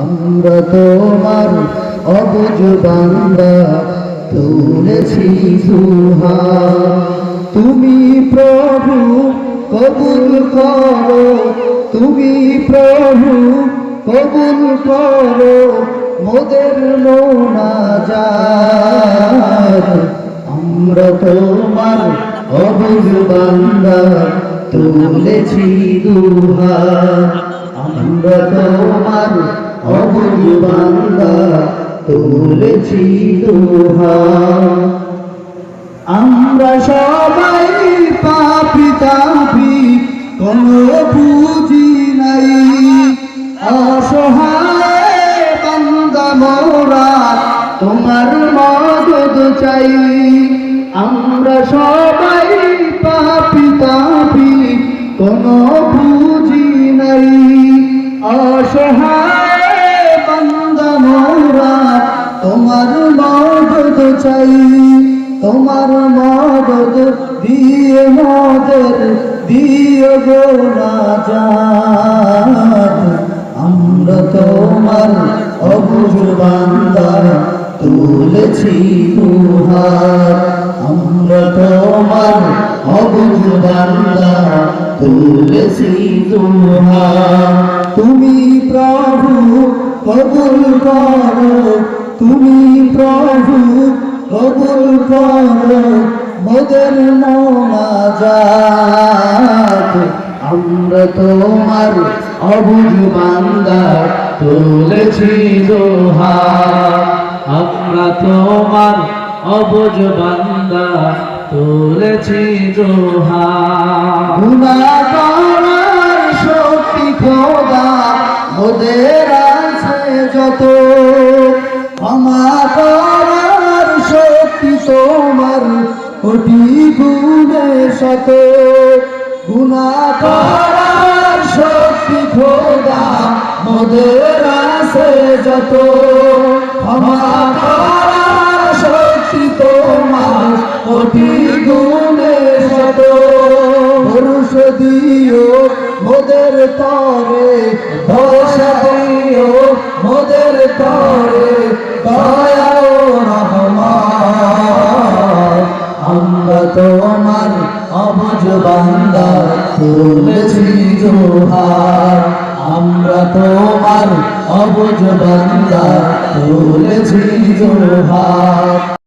আমরা তোমার অবুজ বান্দা, তুলেছি সুহা তুমি প্রভু, কবুল করো। তুমি প্রভু, কবুল করো। মোদের মোনাজাত। আমরা তোমার অবুজ বান্দা, তুলেছি দুহা আমরা তোমার অবুজ বান্দা তুলেছি দুহা আমরা সবাই পাপি তাপি, কোনো বুঝি নাই। অসহায় বান্দা মোরা, তোমার মদত চাই। আমরা সবাই পাপি তাপি, কোনো বুঝি নাই। অসহায় চাই, তোমার মদত দিয়ে মদের দিয়ে গো না আমরা তোমার অবুজ বান্দা তুলেছি দুহার আমরা তোমার অবুজ বান্দা তুলেছি দুহার তুমি প্রভু কবুল করো, তুমি প্রভু কবুল করো মোদের মোনাজাত। আমরা তোমার অবুজ বান্দা, তুলেছি দোহার আমরা তোমার অবুজ বান্দা, তুলেছি দোহা তোমার কোটি গুণে শত গুনাহ করার শক্তি খোদা মোদের আছে যত ক্ষমা করার শক্তি তোমার কোটি গুণে শত পুরুষ দিও মোদের তরে, ভরসা দিও মোদের তরে। তোমার অবুজ বান্দা তুলেছি জোহার আমরা তোমার অবুজ বান্দা তুলেছি জোহার